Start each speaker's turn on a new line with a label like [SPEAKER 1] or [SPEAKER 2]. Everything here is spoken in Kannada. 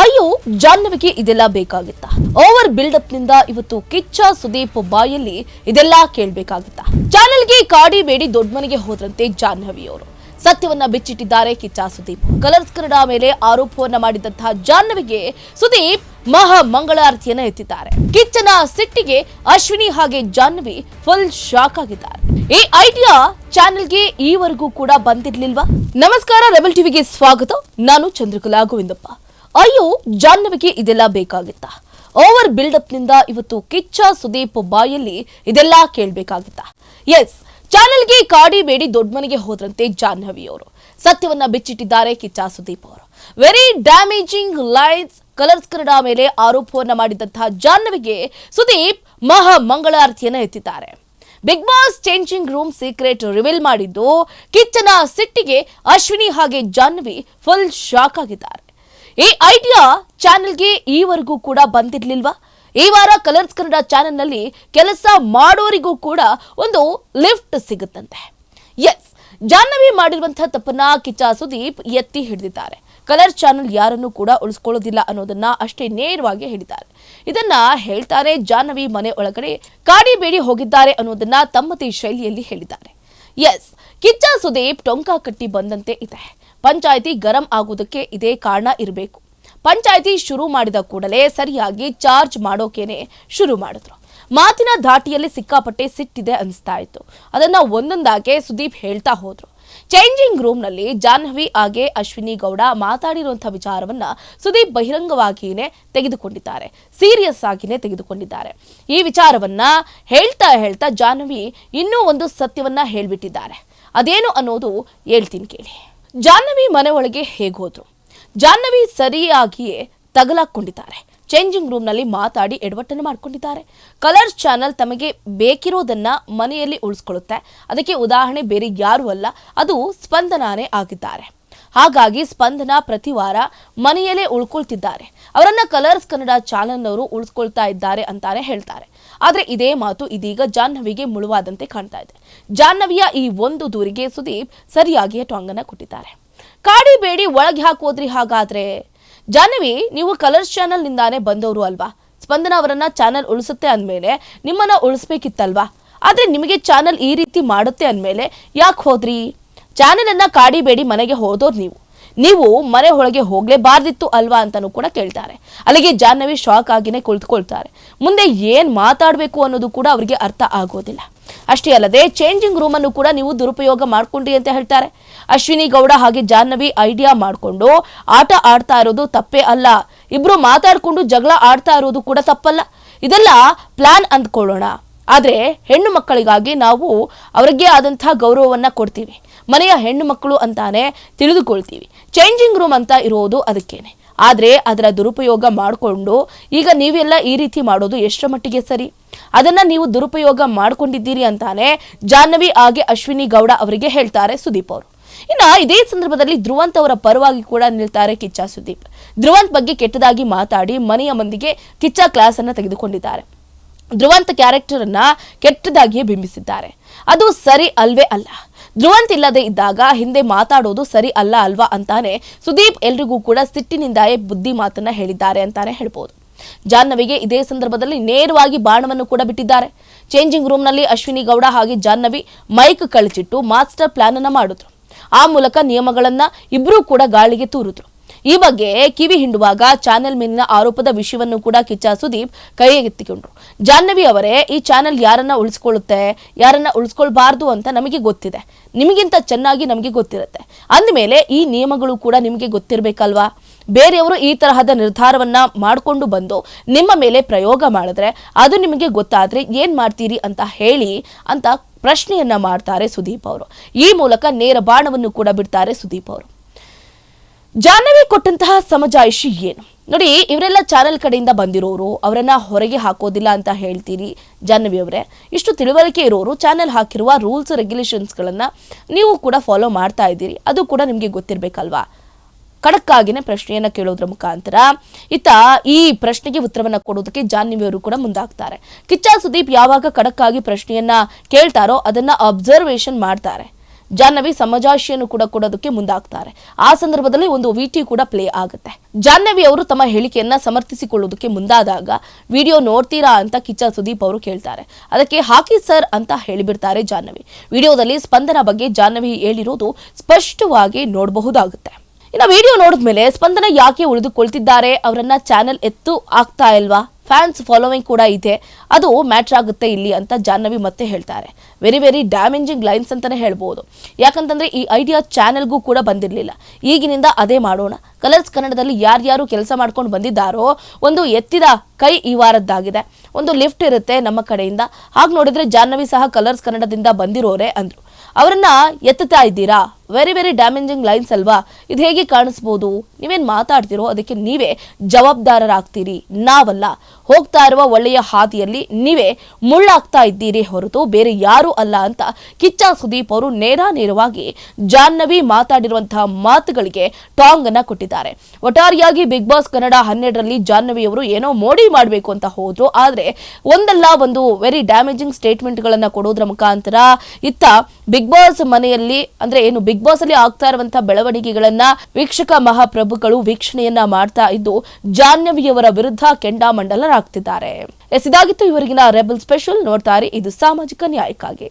[SPEAKER 1] ಅಯ್ಯೋ, ಜಾಹ್ನವಿಗೆ ಇದೆಲ್ಲ ಬೇಕಾಗಿತ್ತ? ಓವರ್ ಬಿಲ್ಡಪ್ನಿಂದ ಇವತ್ತು ಕಿಚ್ಚ ಸುದೀಪ್ ಬಾಯಲ್ಲಿ ಇದೆಲ್ಲ ಕೇಳ್ಬೇಕಾಗಿತ್ತ? ಚಾನೆಲ್ಗೆ ಕಾಡಿ ಬೇಡಿ ದೊಡ್ಡಮನೆಗೆ ಹೋದ್ರಂತೆ ಜಾಹ್ನವಿಯವರು. ಸತ್ಯವನ್ನ ಬಿಚ್ಚಿಟ್ಟಿದ್ದಾರೆ ಕಿಚ್ಚ ಸುದೀಪ್. ಕಲರ್ಸ್ ಕನ್ನಡ ಮೇಲೆ ಆರೋಪವನ್ನ ಮಾಡಿದಂತಹ ಜಾಹ್ನವಿಗೆ ಸುದೀಪ್ ಮಹಾ ಮಂಗಳಾರತಿಯನ್ನ ಎತ್ತಿದ್ದಾರೆ. ಕಿಚ್ಚನ ಸಿಟ್ಟಿಗೆ ಅಶ್ವಿನಿ ಹಾಗೆ ಜಾಹ್ನವಿ ಫುಲ್ ಶಾಕ್ ಆಗಿದ್ದಾರೆ. ಈ ಐಡಿಯಾ ಚಾನೆಲ್ಗೆ ಈವರೆಗೂ ಕೂಡ ಬಂದಿರ್ಲಿಲ್ವಾ? ನಮಸ್ಕಾರ ರೆಬಲ್ ಟಿವಿಗೆ ಸ್ವಾಗತ. ನಾನು ಚಂದ್ರಕಲಾ ಗೋವಿಂದಪ್ಪ. ಅಯ್ಯೋ, ಜಾಹ್ನವಿಗೆ ಇದೆಲ್ಲ ಬೇಕಾಗಿತ್ತ? ಓವರ್ ಬಿಲ್ಡಪ್ನಿಂದ ಇವತ್ತು ಕಿಚ್ಚ ಸುದೀಪ್ ಬಾಯಲ್ಲಿ ಇದೆಲ್ಲ ಕೇಳಬೇಕಾಗಿತ್ತ? ಎಸ್ ಚಾನೆಲ್ಗೆ ಕಾಡಿ ಬೇಡಿ ದೊಡ್ಡಮನೆಗೆ ಹೋದ್ರಂತೆ ಜಾಹ್ನವಿಯವರು ಸತ್ಯವನ್ನ ಬಿಚ್ಚಿಟ್ಟಿದ್ದಾರೆ ಕಿಚ್ಚ ಸುದೀಪ್ ಅವರು. Very damaging lines Colors Kannada ಮೇಲೆ ಆರೋಪವನ್ನ ಮಾಡಿದಂತಹ ಜಾಹ್ನವಿಗೆ ಸುದೀಪ್ ಮಹಾ ಮಂಗಳಾರತಿಯನ್ನ ಎತ್ತಿದ್ದಾರೆ. Bigg Boss changing room secret reveal ಮಾಡಿದ್ದು ಕಿಚ್ಚನ ಸಿಟ್ಟಿಗೆ ಅಶ್ವಿನಿ ಹಾಗೆ ಜಾಹ್ನವಿ ಫುಲ್ ಶಾಕ್ ಆಗಿದ್ದಾರೆ. ಈ ಐಡಿಯಾ ಚಾನೆಲ್ಗೆ ಈವರೆಗೂ ಕೂಡ ಬಂದಿರ್ಲಿಲ್ವಾ? ಈ ವಾರ ಕಲರ್ಸ್ ಕನ್ನಡ ಚಾನೆಲ್ನಲ್ಲಿ ಕೆಲಸ ಮಾಡೋರಿಗೂ ಕೂಡ ಒಂದು ಲಿಫ್ಟ್ ಸಿಗುತ್ತಂತೆ. ಎಸ್ ಜಾಹ್ನವಿ ಮಾಡಿರುವಂತಹ ತಪ್ಪನ್ನ ಕಿಚ್ಚ ಸುದೀಪ್ ಎತ್ತಿ ಹಿಡಿದಿದ್ದಾರೆ. ಕಲರ್ ಚಾನೆಲ್ ಯಾರನ್ನು ಕೂಡ ಉಳಿಸ್ಕೊಳ್ಳೋದಿಲ್ಲ ಅನ್ನೋದನ್ನ ಅಷ್ಟೇ ನೇರವಾಗಿ ಹೇಳಿದ್ದಾರೆ. ಇದನ್ನ ಹೇಳ್ತಾರೆ ಜಾಹ್ನವಿ ಮನೆ ಒಳಗಡೆ ಕಾಡಿ ಬೇಡಿ ಹೋಗಿದ್ದಾರೆ ಅನ್ನೋದನ್ನ ತಮ್ಮದೇ ಶೈಲಿಯಲ್ಲಿ ಹೇಳಿದ್ದಾರೆ. ಎಸ್ ಕಿಚ್ಚ ಸುದೀಪ್ ಟೊಂಕ ಕಟ್ಟಿ ಬಂದಂತೆ ಇದೆ. ಪಂಚಾಯಿತಿ ಗರಂ ಆಗುವುದಕ್ಕೆ ಇದೇ ಕಾರಣ ಇರಬೇಕು. ಪಂಚಾಯಿತಿ ಶುರು ಮಾಡಿದ ಕೂಡಲೇ ಸರಿಯಾಗಿ ಚಾರ್ಜ್ ಮಾಡೋಕೇನೆ ಶುರು ಮಾಡಿದ್ರು. ಮಾತಿನ ಧಾಟಿಯಲ್ಲಿ ಸಿಕ್ಕಾಪಟ್ಟೆ ಸಿಟ್ಟಿದೆ ಅನಿಸ್ತಾ ಇತ್ತು. ಅದನ್ನ ಒಂದೊಂದಾಗೆ ಸುದೀಪ್ ಹೇಳ್ತಾ ಹೋದ್ರು. ಚೇಂಜಿಂಗ್ ರೂಮ್ನಲ್ಲಿ ಜಾಹ್ನವಿ ಹಾಗೆ ಅಶ್ವಿನಿ ಗೌಡ ಮಾತಾಡಿರುವಂತಹ ವಿಚಾರವನ್ನ ಸುದೀಪ್ ಬಹಿರಂಗವಾಗಿಯೇ ತೆಗೆದುಕೊಂಡಿದ್ದಾರೆ. ಸೀರಿಯಸ್ ಆಗಿನೇ ತೆಗೆದುಕೊಂಡಿದ್ದಾರೆ. ಈ ವಿಚಾರವನ್ನ ಹೇಳ್ತಾ ಹೇಳ್ತಾ ಜಾಹ್ನವಿ ಇನ್ನೂ ಒಂದು ಸತ್ಯವನ್ನ ಹೇಳ್ಬಿಟ್ಟಿದ್ದಾರೆ. ಅದೇನು ಅನ್ನೋದು ಹೇಳ್ತೀನಿ ಕೇಳಿ. ಜಾಹ್ನವಿ ಮನೆ ಒಳಗೆ ಹೇಗೋದ್ರು ಜಾಹ್ನವಿ ಸರಿಯಾಗಿಯೇ ತಗಲಾಕೊಂಡಿದ್ದಾರೆ ಚೇಂಜಿಂಗ್ ರೂಮ್ನಲ್ಲಿ ಮಾತಾಡಿ ಎಡವಟ್ಟನ್ನು ಮಾಡ್ಕೊಂಡಿದ್ದಾರೆ. ಕಲರ್ಸ್ ಚಾನಲ್ ತಮಗೆ ಬೇಕಿರೋದನ್ನ ಮನೆಯಲ್ಲಿ ಉಳಿಸ್ಕೊಳ್ಳುತ್ತೆ. ಅದಕ್ಕೆ ಉದಾಹರಣೆ ಬೇರೆ ಯಾರೂ ಅಲ್ಲ, ಅದು ಸ್ಪಂದನಾನೇ ಆಗಿದ್ದಾರೆ. ಹಾಗಾಗಿ ಸ್ಪಂದನ ಪ್ರತಿ ವಾರ ಮನೆಯಲ್ಲೇ ಉಳ್ಕೊಳ್ತಿದ್ದಾರೆ. ಅವರನ್ನ ಕಲರ್ಸ್ ಕನ್ನಡ ಚಾನಲ್ನವರು ಉಳಿಸ್ಕೊಳ್ತಾ ಇದ್ದಾರೆ ಅಂತಾನೆ ಹೇಳ್ತಾರೆ. ಆದ್ರೆ ಇದೇ ಮಾತು ಇದೀಗ ಜಾಹ್ನವಿಗೆ ಮುಳುವಾದಂತೆ ಕಾಣ್ತಾ ಇದೆ. ಜಾಹ್ನವಿಯ ಈ ಒಂದು ದೂರಿಗೆ ಸುದೀಪ್ ಸರಿಯಾಗಿಯೇ ಟಾಂಗನ್ನ ಕೊಟ್ಟಿದ್ದಾರೆ. ಕಾಡಿ ಬೇಡಿ ಒಳಗೆ ಹಾಕೋದ್ರಿ ಹಾಗಾದ್ರೆ. ಜಾಹ್ನವಿ, ನೀವು ಕಲರ್ಸ್ ಚಾನೆಲ್ ನಿಂದಾನೇ ಬಂದವರು ಅಲ್ವಾ? ಸ್ಪಂದನ ಅವರನ್ನ ಚಾನೆಲ್ ಉಳಿಸುತ್ತೆ ಅಂದಮೇಲೆ ನಿಮ್ಮನ್ನ ಉಳಿಸ್ಬೇಕಿತ್ತಲ್ವಾ? ಆದರೆ ನಿಮಗೆ ಚಾನೆಲ್ ಈ ರೀತಿ ಮಾಡುತ್ತೆ ಅಂದ್ಮೇಲೆ ಯಾಕೆ ಹೋದ್ರಿ? ಚಾನಲನ್ನು ಕಾಡಿಬೇಡಿ ಮನೆಗೆ ಹೋದೋರು ನೀವು. ನೀವು ಮನೆ ಒಳಗೆ ಹೋಗ್ಲೇಬಾರ್ದಿತ್ತು ಅಲ್ವಾ ಅಂತಾನೂ ಕೂಡ ಕೇಳ್ತಾರೆ. ಅಲ್ಲಿಗೆ ಜಾಹ್ನವಿ ಶಾಕ್ ಆಗಿನೇ ಕುಳಿತುಕೊಳ್ತಾರೆ. ಮುಂದೆ ಏನ್ ಮಾತಾಡಬೇಕು ಅನ್ನೋದು ಕೂಡ ಅವರಿಗೆ ಅರ್ಥ ಆಗೋದಿಲ್ಲ. ಅಷ್ಟೇ ಅಲ್ಲದೆ ಚೇಂಜಿಂಗ್ ರೂಮ್ ಅನ್ನು ಕೂಡ ನೀವು ದುರುಪಯೋಗ ಮಾಡ್ಕೊಂಡ್ರಿ ಅಂತ ಹೇಳ್ತಾರೆ. ಅಶ್ವಿನಿ ಗೌಡ ಹಾಗೆ ಜಾಹ್ನವಿ ಐಡಿಯಾ ಮಾಡಿಕೊಂಡು ಆಟ ಆಡ್ತಾ ಇರೋದು ತಪ್ಪೇ ಅಲ್ಲ. ಇಬ್ರು ಮಾತಾಡ್ಕೊಂಡು ಜಗಳ ಆಡ್ತಾ ಇರೋದು ಕೂಡ ತಪ್ಪಲ್ಲ. ಇದೆಲ್ಲ ಪ್ಲಾನ್ ಅಂದ್ಕೊಳ್ಳೋಣ. ಆದ್ರೆ ಹೆಣ್ಣು ಮಕ್ಕಳಿಗಾಗಿ ನಾವು ಅವರಿಗೆ ಆದಂತಹ ಗೌರವವನ್ನ ಕೊಡ್ತೀವಿ. ಮನೆಯ ಹೆಣ್ಣು ಮಕ್ಕಳು ಅಂತಾನೆ ತಿಳಿದುಕೊಳ್ತೀವಿ. ಚೇಂಜಿಂಗ್ ರೂಮ್ ಅಂತ ಇರೋದು ಅದಕ್ಕೇನೆ. ಆದ್ರೆ ಅದರ ದುರುಪಯೋಗ ಮಾಡಿಕೊಂಡು ಈಗ ನೀವೆಲ್ಲ ಈ ರೀತಿ ಮಾಡೋದು ಎಷ್ಟರ ಮಟ್ಟಿಗೆ ಸರಿ? ಅದನ್ನ ನೀವು ದುರುಪಯೋಗ ಮಾಡ್ಕೊಂಡಿದ್ದೀರಿ ಅಂತಾನೆ ಜಾಹ್ನವಿ ಹಾಗೆ ಅಶ್ವಿನಿ ಗೌಡ ಅವರಿಗೆ ಹೇಳ್ತಾರೆ ಸುದೀಪ್ ಅವರು. ಇನ್ನ ಇದೇ ಸಂದರ್ಭದಲ್ಲಿ ಧ್ರುವಂತ್ ಅವರ ಪರವಾಗಿ ಕೂಡ ನಿಲ್ತಾರೆ ಕಿಚ್ಚ ಸುದೀಪ್. ಧ್ರುವಂತ್ ಬಗ್ಗೆ ಕೆಟ್ಟದಾಗಿ ಮಾತಾಡಿ ಮನೆಯ ಮಂದಿಗೆ ಕಿಚ್ಚ ಕ್ಲಾಸ್ ಅನ್ನ ತೆಗೆದುಕೊಂಡಿದ್ದಾರೆ. ಧ್ರುವಂತ್ ಕ್ಯಾರೆಕ್ಟರ್ ಅನ್ನ ಕೆಟ್ಟದಾಗಿಯೇ ಬಿಂಬಿಸಿದ್ದಾರೆ. ಅದು ಸರಿ ಅಲ್ವೇ ಅಲ್ಲ. ಧ್ರುವಂತ್ ಇಲ್ಲದೆ ಇದ್ದಾಗ ಹಿಂದೆ ಮಾತಾಡೋದು ಸರಿ ಅಲ್ಲ ಅಲ್ವಾ ಅಂತಾನೆ ಸುದೀಪ್ ಎಲ್ರಿಗೂ ಕೂಡ ಸಿಟ್ಟಿನಿಂದಾಯೇ ಬುದ್ಧಿ ಮಾತನ್ನ ಹೇಳಿದ್ದಾರೆ ಅಂತಾನೆ ಹೇಳ್ಬೋದು. ಜಾಹ್ನವಿಗೆ ಇದೇ ಸಂದರ್ಭದಲ್ಲಿ ನೇರವಾಗಿ ಬಾಣವನ್ನು ಕೂಡ ಬಿಟ್ಟಿದ್ದಾರೆ. ಚೇಂಜಿಂಗ್ ರೂಮ್ನಲ್ಲಿ ಅಶ್ವಿನಿ ಗೌಡ ಹಾಗೆ ಜಾಹ್ನವಿ ಮೈಕ್ ಕಳಚಿಟ್ಟು ಮಾಸ್ಟರ್ ಪ್ಲಾನ್ ಅನ್ನ ಮಾಡಿದ್ರು. ಆ ಮೂಲಕ ನಿಯಮಗಳನ್ನ ಇಬ್ರು ಕೂಡ ಗಾಳಿಗೆ ತೂರಿದ್ರು. ಈ ಬಗ್ಗೆ ಕಿವಿ ಹಿಂಡುವಾಗ ಚಾನೆಲ್ ಮೇಲಿನ ಆರೋಪದ ವಿಷಯವನ್ನು ಕೂಡ ಕಿಚ್ಚ ಸುದೀಪ್ ಕೈಗೆತ್ತಿಕೊಂಡ್ರು. ಜಾಹ್ನವಿ ಅವರೇ, ಈ ಚಾನೆಲ್ ಯಾರನ್ನ ಉಳಿಸ್ಕೊಳ್ಳುತ್ತೆ, ಯಾರನ್ನ ಉಳಿಸ್ಕೊಳ್ಬಾರ್ದು ಅಂತ ನಮಗೆ ಗೊತ್ತಿದೆ. ನಿಮಗಿಂತ ಚೆನ್ನಾಗಿ ನಮಗೆ ಗೊತ್ತಿರುತ್ತೆ. ಅಂದಮೇಲೆ ಈ ನಿಯಮಗಳು ಕೂಡ ನಿಮಗೆ ಗೊತ್ತಿರಬೇಕಲ್ವಾ? ಬೇರೆಯವರು ಈ ತರಹದ ನಿರ್ಧಾರವನ್ನ ಮಾಡಿಕೊಂಡು ಬಂದು ನಿಮ್ಮ ಮೇಲೆ ಪ್ರಯೋಗ ಮಾಡಿದ್ರೆ ಅದು ನಿಮಗೆ ಗೊತ್ತಾದ್ರೆ ಏನ್ ಮಾಡ್ತೀರಿ ಅಂತ ಹೇಳಿ ಅಂತ ಪ್ರಶ್ನೆಯನ್ನ ಮಾಡ್ತಾರೆ ಸುದೀಪ್ ಅವರು. ಈ ಮೂಲಕ ನೇರ ಬಾಣವನ್ನು ಕೂಡ ಬಿಡ್ತಾರೆ ಸುದೀಪ್ ಅವರು. ಜಾಹ್ನವಿ ಕೊಟ್ಟಂತಹ ಸಮಜಾಯಿಷಿ ಏನು? ನೋಡಿ, ಇವರೆಲ್ಲ ಚಾನೆಲ್ ಕಡೆಯಿಂದ ಬಂದಿರೋರು, ಅವರನ್ನ ಹೊರಗೆ ಹಾಕೋದಿಲ್ಲ ಅಂತ ಹೇಳ್ತೀರಿ ಜಾಹ್ನವಿ ಅವರೇ. ಇಷ್ಟು ತಿಳುವಳಿಕೆ ಇರೋರು ಚಾನೆಲ್ ಹಾಕಿರುವ ರೂಲ್ಸ್, ರೆಗ್ಯುಲೇಷನ್ಸ್ಗಳನ್ನು ನೀವು ಕೂಡ ಫಾಲೋ ಮಾಡ್ತಾ ಇದ್ದೀರಿ. ಅದು ಕೂಡ ನಿಮಗೆ ಗೊತ್ತಿರಬೇಕಲ್ವಾ? ಖಡಕ್ಕಾಗಿನೇ ಪ್ರಶ್ನೆಯನ್ನ ಕೇಳೋದ್ರ ಮುಖಾಂತರ ಇತ್ತ ಈ ಪ್ರಶ್ನೆಗೆ ಉತ್ತರವನ್ನ ಕೊಡೋದಕ್ಕೆ ಜಾಹ್ನವಿ ಅವರು ಕೂಡ ಮುಂದಾಗ್ತಾರೆ. ಕಿಚ್ಚ ಸುದೀಪ್ ಯಾವಾಗ ಖಡಕ್ಕಾಗಿ ಪ್ರಶ್ನೆಯನ್ನ ಕೇಳ್ತಾರೋ ಅದನ್ನ ಅಬ್ಸರ್ವೇಷನ್ ಮಾಡ್ತಾರೆ. ಜಾಹ್ನವಿ ಸಮಜಾಶಿಯನ್ನು ಕೂಡ ಕೊಡೋದಕ್ಕೆ ಮುಂದಾಗ್ತಾರೆ. ಆ ಸಂದರ್ಭದಲ್ಲಿ ಒಂದು ವಿಟಿ ಕೂಡ ಪ್ಲೇ ಆಗುತ್ತೆ. ಜಾಹ್ನವಿ ಅವರು ತಮ್ಮ ಹೇಳಿಕೆಯನ್ನ ಸಮರ್ಥಿಸಿಕೊಳ್ಳೋದಕ್ಕೆ ಮುಂದಾದಾಗ ವಿಡಿಯೋ ನೋಡ್ತೀರಾ ಅಂತ ಕಿಚ್ಚ ಸುದೀಪ್ ಅವರು ಕೇಳ್ತಾರೆ. ಅದಕ್ಕೆ ಹಾಕಿ ಸರ್ ಅಂತ ಹೇಳಿಬಿಡ್ತಾರೆ ಜಾಹ್ನವಿ. ವಿಡಿಯೋದಲ್ಲಿ ಸ್ಪಂದನ ಬಗ್ಗೆ ಜಾಹ್ನವಿ ಹೇಳಿರೋದು ಸ್ಪಷ್ಟವಾಗಿ ನೋಡಬಹುದಾಗುತ್ತೆ. ಇನ್ನು ವಿಡಿಯೋ ನೋಡಿದ್ಮೇಲೆ ಸ್ಪಂದನ ಯಾಕೆ ಉಳಿದುಕೊಳ್ತಿದ್ದಾರೆ? ಅವರನ್ನ ಚಾನೆಲ್ ಎತ್ತು ಆಗ್ತಾ ಇಲ್ವಾ? ಫ್ಯಾನ್ಸ್ ಫಾಲೋವಿಂಗ್ ಕೂಡ ಇದೆ. ಅದು ಮ್ಯಾಟ್ರ್ ಆಗುತ್ತೆ ಇಲ್ಲಿ ಅಂತ ಜಾಹ್ನವಿ ಮತ್ತೆ ಹೇಳ್ತಾರೆ. ವೆರಿ ವೆರಿ ಡ್ಯಾಮೇಜಿಂಗ್ ಲೈನ್ಸ್ ಅಂತಾನೆ ಹೇಳ್ಬೋದು. ಯಾಕಂತಂದ್ರೆ ಈ ಐಡಿಯಾ ಚಾನೆಲ್ಗೂ ಕೂಡ ಬಂದಿರಲಿಲ್ಲ. ಈಗಿನಿಂದ ಅದೇ ಮಾಡೋಣ. ಕಲರ್ಸ್ ಕನ್ನಡದಲ್ಲಿ ಯಾರ್ಯಾರು ಕೆಲಸ ಮಾಡ್ಕೊಂಡು ಬಂದಿದ್ದಾರೋ, ಒಂದು ಎತ್ತಿದ ಕೈ ಈ ವಾರದ್ದಾಗಿದೆ. ಒಂದು ಲಿಫ್ಟ್ ಇರುತ್ತೆ ನಮ್ಮ ಕಡೆಯಿಂದ. ಹಾಗೆ ನೋಡಿದ್ರೆ ಜಾಹ್ನವಿ ಸಹ ಕಲರ್ಸ್ ಕನ್ನಡದಿಂದ ಬಂದಿರೋರೆ ಅಂದ್ರು. ಅವರನ್ನ ಎತ್ತುತ್ತಾ ಇದ್ದೀರಾ? ವೆರಿ ವೆರಿ ಡ್ಯಾಮೇಜಿಂಗ್ ಲೈನ್ಸ್ ಅಲ್ವಾ? ಇದು ಹೇಗೆ ಕಾಣಿಸ್ಬೋದು? ನೀವೇನು ಮಾತಾಡ್ತಿರೋ ಅದಕ್ಕೆ ನೀವೇ ಜವಾಬ್ದಾರರಾಗ್ತೀರಿ. ನಾವಲ್ಲ. ಹೋಗ್ತಾ ಇರುವ ಒಳ್ಳೆಯ ಹಾದಿಯಲ್ಲಿ ನೀವೇ ಮುಳ್ಳಾಗ್ತಾ ಇದ್ದೀರಿ ಹೊರತು ಬೇರೆ ಯಾರೂ ಅಲ್ಲ ಅಂತ ಕಿಚ್ಚ ಸುದೀಪ್ ಅವರು ನೇರ ನೇರವಾಗಿ ಜಾಹ್ನವಿ ಮಾತಾಡಿರುವಂತಹ ಮಾತುಗಳಿಗೆ ಟಾಂಗ್ ಅನ್ನ ಕೊಟ್ಟಿದ್ದಾರೆ. ಒಟ್ಟಾರೆಯಾಗಿ ಬಿಗ್ ಬಾಸ್ ಕನ್ನಡ ಹನ್ನೆರಡರಲ್ಲಿ ಜಾಹ್ನವಿ ಅವರು ಏನೋ ಮೋಡಿ ಮಾಡಬೇಕು ಅಂತ ಹೋದ್ರು. ಆದರೆ ಒಂದಲ್ಲ ಒಂದು ವೆರಿ ಡ್ಯಾಮೇಜಿಂಗ್ ಸ್ಟೇಟ್ಮೆಂಟ್ ಗಳನ್ನ ಕೊಡೋದ್ರ ಮುಖಾಂತರ ಇತ್ತ ಬಿಗ್ ಬಾಸ್ ಮನೆಯಲ್ಲಿ ಅಂದ್ರೆ ಏನು ಬಾಸ್ ಅಲ್ಲಿ ಆಗ್ತಾ ಇರುವಂತಹ ಬೆಳವಣಿಗೆಗಳನ್ನ ವೀಕ್ಷಕ ಮಹಾಪ್ರಭುಗಳು ವೀಕ್ಷಣೆಯನ್ನ ಮಾಡ್ತಾ ಇದ್ದು ಜಾಹ್ನವಿಯವರ ವಿರುದ್ಧ ಕೆಂಡಾಮಂಡಲರಾಗ್ತಿದ್ದಾರೆ ಎಸ್, ಇದಾಗಿತ್ತು ಇವರಿಗಿನ ರೆಬಲ್ ಸ್ಪೆಷಲ್. ನೋಡ್ತಾರೆ ಇದು ಸಾಮಾಜಿಕ ನ್ಯಾಯಕ್ಕಾಗಿ.